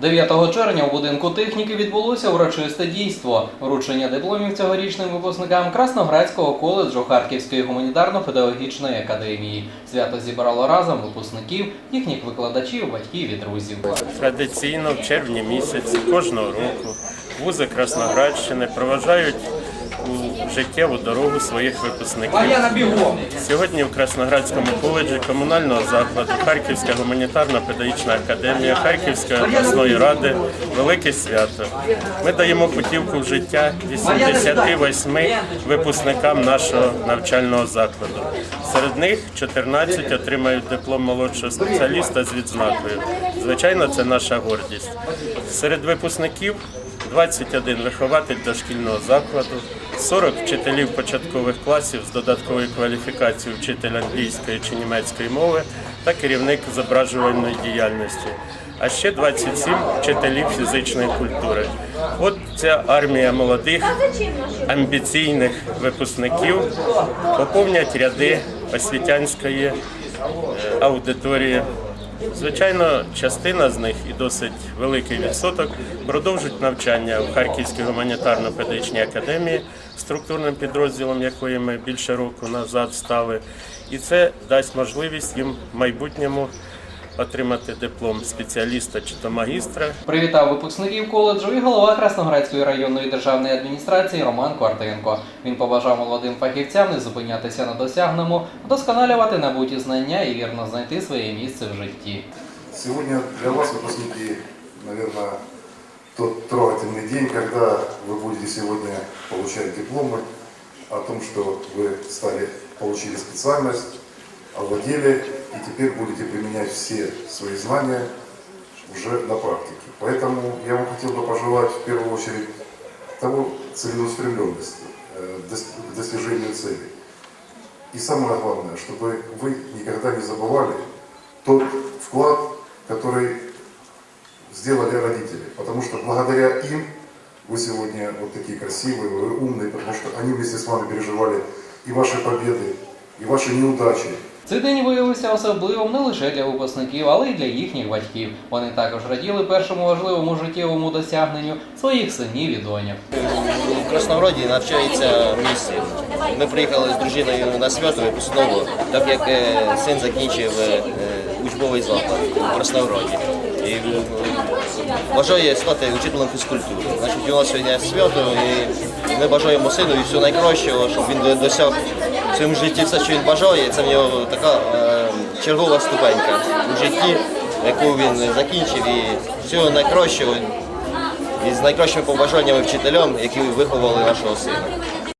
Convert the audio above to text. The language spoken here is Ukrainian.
9 червня у будинку техніки відбулося урочисте дійство вручення дипломів цьогорічним випускникам Красноградського коледжу Харківської гуманітарно-педагогічної академії. Свято зібрало разом випускників, їхніх викладачів, батьків і друзів. Традиційно в червні місяці кожного року вузи Красноградщини проважають у життєву дорогу своїх випускників. Сьогодні в Красноградському коледжі комунального закладу Харківська гуманітарна педагогічна академія Харківської обласної ради велике свято. Ми даємо путівку в життя 88 випускникам нашого навчального закладу. Серед них 14 отримають диплом молодшого спеціаліста з відзнакою. Звичайно, це наша гордість. Серед випускників 21 вихователь дошкільного закладу, 40 вчителів початкових класів з додатковою кваліфікацією вчитель англійської чи німецької мови та керівник зображувальної діяльності, а ще 27 вчителів фізичної культури. От ця армія молодих, амбіційних випускників поповнять ряди освітянської е, аудиторії. Звичайно, частина з них і досить великий відсоток продовжують навчання в Харківській гуманітарно-педагогічній академії, структурним підрозділом якої ми більше року назад стали. І це дасть можливість їм в майбутньому отримати диплом спеціаліста чи то магістра Привітав випускників коледжу і голова Красноградської районної державної адміністрації Роман Квартенко. Він побажав молодим фахівцям не зупинятися на досягненому, вдосконалювати набуті знання і вірно знайти своє місце в житті. Сегодня для вас, выпускники, наверное, тот трогательный день, когда вы будете сегодня получать дипломы о том, что вы стали, получили специальность, овладели и теперь будете применять все свои знания уже на практике. Поэтому я вам хотел бы пожелать в первую очередь того целеустремленности э, достижению цели. И самое главное, чтобы вы никогда не забывали тот вклад, который сделали родители. Потому что благодаря им вы сегодня вот такие красивые, вы умные, потому что они вместе с вами переживали и ваши победы, и ваши неудачи, Цей день виявився особливим не лише для випускників, але й для їхніх батьків. Вони також раділи першому важливому життєвому досягненню своїх синів і доньок. У Краснограді навчається мій син. Ми приїхали з дружиною на свято випускного, так як е, син закінчив е, е, учбовий заклад у Краснограді. І бажає стати учителем фізкультури. Значить, у нас сьогодні свято, і ми бажаємо сину і всього найкращого, щоб він досяг в своєму житті все, що він бажає. Це в нього така е, чергова ступенька у житті, яку він закінчив, і всього найкращого і з найкращими побажаннями вчителям, які виховали нашого сина.